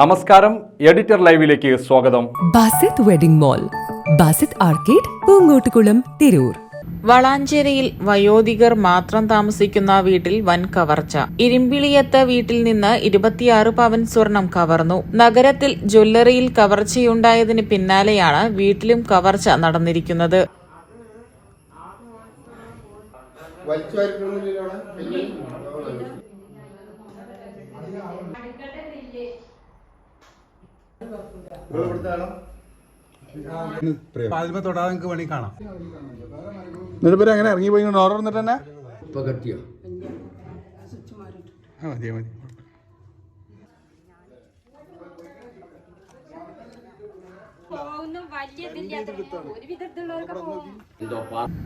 നമസ്കാരം എഡിറ്റർ ലൈവിലേക്ക് സ്വാഗതം. Basith wedding mall Basith arcade Poongottukulam Tirur. വളാഞ്ചേരിയിൽ വയോധികർ മാത്രം താമസിക്കുന്ന വീട്ടിൽ വൻ കവർച്ച. ഇരുമ്പിളിയത്ത് വീട്ടിൽ നിന്ന് ഇരുപത്തിയാറ് പവൻ സ്വർണം കവർന്നു. നഗരത്തിൽ ജ്വല്ലറിയിൽ കവർച്ചയുണ്ടായതിന് പിന്നാലെയാണ് വീട്ടിലും കവർച്ച നടന്നിരിക്കുന്നത്. വലിച്ചു അതിന്മേൽ തൊടാതെ നിങ്ങൾക്ക് കാണാം. എന്നിട്ട് അങ്ങനെ ഇറങ്ങി പോയി? ഓർഡർ വന്നിട്ട് തന്നെ? ഇപ്പൊ ആ മതി മതി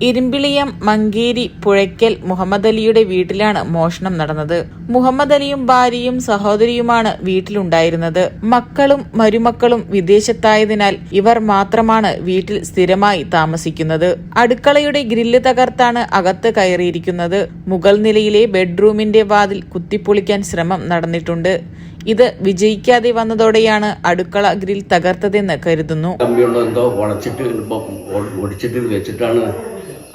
ഇരുമ്പിളിയം മങ്കേരി പുഴയ്ക്കൽ മുഹമ്മദ് അലിയുടെ വീട്ടിലാണ് മോഷണം നടന്നത്. മുഹമ്മദ് അലിയും ഭാര്യയും സഹോദരിയുമാണ് വീട്ടിലുണ്ടായിരുന്നത്. മക്കളും മരുമക്കളും വിദേശത്തായതിനാൽ ഇവർ മാത്രമാണ് വീട്ടിൽ സ്ഥിരമായി താമസിക്കുന്നത്. അടുക്കളയുടെ ഗ്രില്ല് തകർത്താണ് അകത്ത് കയറിയിരിക്കുന്നത്. മുകൾ നിലയിലെ ബെഡ്റൂമിന്റെ വാതിൽ കുത്തിപ്പൊളിക്കാൻ ശ്രമം നടന്നിട്ടുണ്ട്. ഇത് വിജയിക്കാതെ വന്നതോടെയാണ് അടുക്കള ഗ്രിൽ തകർത്തതെന്ന് കരുതുന്നു. എന്തോ ഒ- ഒടിച്ചിട്ട് വെച്ചിട്ടാണ്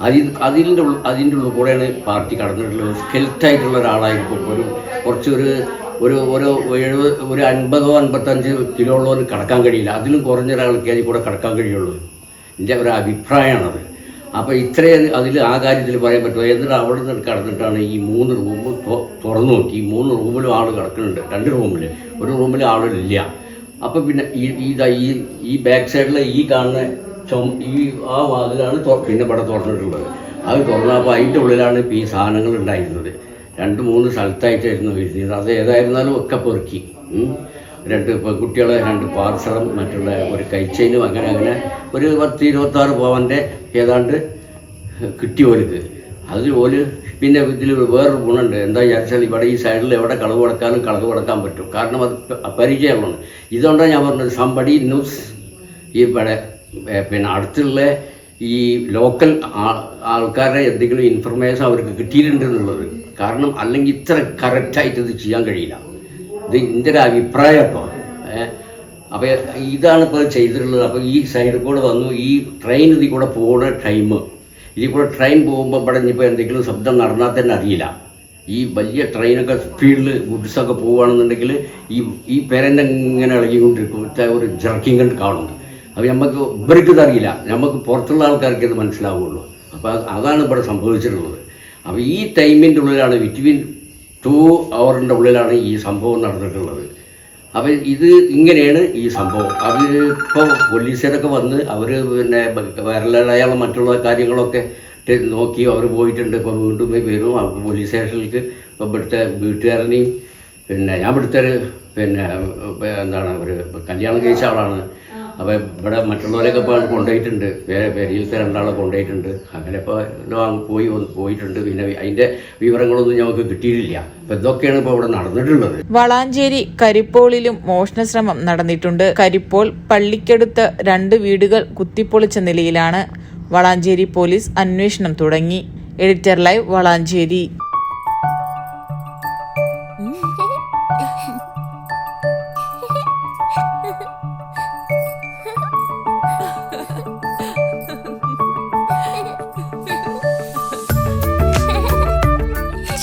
അതിൽ അതിന്റെ അതിന്റെ ഉള്ളിൽ കൂടെയാണ് പാർട്ടി കടന്നിട്ടുള്ളത്. സ്കെൽറ്റായിട്ടുള്ള ഒരാളായിരിക്കും. ഒരു കുറച്ചൊരു ഒരു ഒരു എഴുപത് ഒരു അൻപതോ അൻപത്തഞ്ച് കിലോ ഉള്ളവന് കടക്കാൻ കഴിയില്ല. അതിലും കുറഞ്ഞ ഒരാൾക്ക് അതിൽ കൂടെ കടക്കാൻ കഴിയുള്ളൂ. എന്റെ ഒരു അഭിപ്രായമാണത്. അപ്പോൾ ഇത്രയും അതിൽ ആ കാര്യത്തിൽ പറയാൻ പറ്റുമോ? എന്നിട്ട് അവിടെ നിന്ന് കടന്നിട്ടാണ് ഈ മൂന്ന് റൂം തുറന്നു നോക്കി. ഈ മൂന്ന് റൂമിലും ആൾ കിടക്കുന്നുണ്ട്. രണ്ട് റൂമിൽ ഒരു റൂമിൽ ആളില്ല. അപ്പോൾ പിന്നെ ഈ ഈ ഈ ബാക്ക് സൈഡിലെ ഈ കാണുന്ന ചുമ ഈ ആ വാതിലാണ് പിന്നെ ഇവിടെ തുറന്നിട്ടുള്ളത്. അത് തുറന്നപ്പോൾ അതിന്റെ ഉള്ളിലാണ് ഇപ്പോൾ ഈ സാധനങ്ങൾ ഉണ്ടായിരുന്നത്. രണ്ട് മൂന്ന് സ്ഥലത്തായിട്ടായിരുന്നു വരുന്നത്. അത് ഏതായിരുന്നാലും ഒക്കെ പെറുക്കി. രണ്ട് പെൺകുട്ടികളെ രണ്ട് പാർസറും മറ്റുള്ള ഒരു കൈച്ചൈനും അങ്ങനെ അങ്ങനെ ഒരു പത്ത് ഇരുപത്താറ് പവന്റെ ഏതാണ്ട് കിട്ടി ഓർക്ക് അത് ഓൽ പിന്നെ ഇതിൽ വേറൊരു ഗുണമുണ്ട്. എന്താ വിചാരിച്ചാൽ ഇവിടെ ഈ സൈഡിൽ എവിടെ കളവ് കൊടുക്കാനും കളവ് കൊടുക്കാൻ പറ്റും. കാരണം അത് പരിചയമാണ് ഇതുകൊണ്ടാണ് ഞാൻ പറഞ്ഞത് സംബടി ന്യൂസ് ഇവിടെ പിന്നെ അടുത്തുള്ള ഈ ലോക്കൽ ആൾക്കാരുടെ എന്തെങ്കിലും ഇൻഫർമേഷൻ അവർക്ക് കിട്ടിയിട്ടുണ്ട് എന്നുള്ളത്. കാരണം അല്ലെങ്കിൽ ഇത്ര കറക്റ്റായിട്ട് ഇത് ചെയ്യാൻ കഴിയില്ല. ഇത് എന്റെ ഒരു അഭിപ്രായം അപ്പോൾ അപ്പോൾ ഇതാണ് ഇപ്പോൾ ചെയ്തിട്ടുള്ളത്. അപ്പോൾ ഈ സൈഡിൽ കൂടെ വന്നു. ഈ ട്രെയിൻ ഇതിൽ കൂടെ പോകുന്ന ടൈം ഇതിൽ കൂടെ ട്രെയിൻ പോകുമ്പോൾ ഇവിടെ ഇനിയിപ്പോൾ എന്തെങ്കിലും ശബ്ദം നടന്നാൽ തന്നെ അറിയില്ല. ഈ വലിയ ട്രെയിനൊക്കെ സ്പീഡിൽ ഗുഡ്സൊക്കെ പോവുകയാണെന്നുണ്ടെങ്കിൽ ഈ ഈ പേരന്റെ ഇങ്ങനെ ഇളകിക്കൊണ്ടിരിക്കും. ഒരു ജർക്കിങ് കണ്ട് കാണും അപ്പോൾ നമുക്ക് ഇവർക്ക് ഇതറിയില്ല നമുക്ക് പുറത്തുള്ള ആൾക്കാർക്ക് ഇത് മനസ്സിലാവുള്ളൂ. അപ്പോൾ അതാണ് ഇവിടെ സംഭവിച്ചിട്ടുള്ളത്. അപ്പോൾ ഈ ടൈമിന്റെ ഉള്ളിലാണ് ബിറ്റ്വീൻ ടു അവറിന്റെ ഉള്ളിലാണ് ഈ സംഭവം നടന്നിട്ടുള്ളത്. അപ്പോൾ ഇത് ഇങ്ങനെയാണ് ഈ സംഭവം. അത് ഇപ്പോൾ പോലീസുകാരൊക്കെ വന്ന് അവർ പിന്നെ വരലടയാള മറ്റുള്ള കാര്യങ്ങളൊക്കെ നോക്കി അവർ പോയിട്ടുണ്ട്. ഇപ്പോൾ വീണ്ടും വരും. പോലീസ് സ്റ്റേഷനിലേക്ക് ഇപ്പോൾ ഇവിടുത്തെ വീട്ടുകാരനെയും പിന്നെ ഞാൻ ഇവിടുത്തെ പിന്നെ എന്താണ് അവർ കല്യാണം കഴിച്ച ആളാണ്. അപ്പോൾ ഇവിടെ മറ്റുള്ളവരെയൊക്കെ ഇപ്പോൾ കൊണ്ടുപോയിട്ടുണ്ട്. വേറെ പെരിയിലത്തെ രണ്ടാളെ കൊണ്ടുപോയിട്ടുണ്ട്. അങ്ങനെ ഇപ്പോൾ പോയി പോയിട്ടുണ്ട്. പിന്നെ അതിന്റെ വിവരങ്ങളൊന്നും ഞങ്ങൾക്ക് കിട്ടിയിട്ടില്ല. അപ്പോൾ ഇതൊക്കെയാണ് ഇപ്പോൾ ഇവിടെ നടന്നിട്ടുള്ളത്. വളാഞ്ചേരി കരിപ്പോളിലും മോഷണശ്രമം നടന്നിട്ടുണ്ട്. കരിപ്പോൾ പള്ളിക്കടുത്ത് രണ്ട് വീടുകൾ കുത്തിപ്പൊളിച്ച നിലയിലാണ് വളാഞ്ചേരി പോലീസ് അന്വേഷണം തുടങ്ങി. Editor live Valanchery.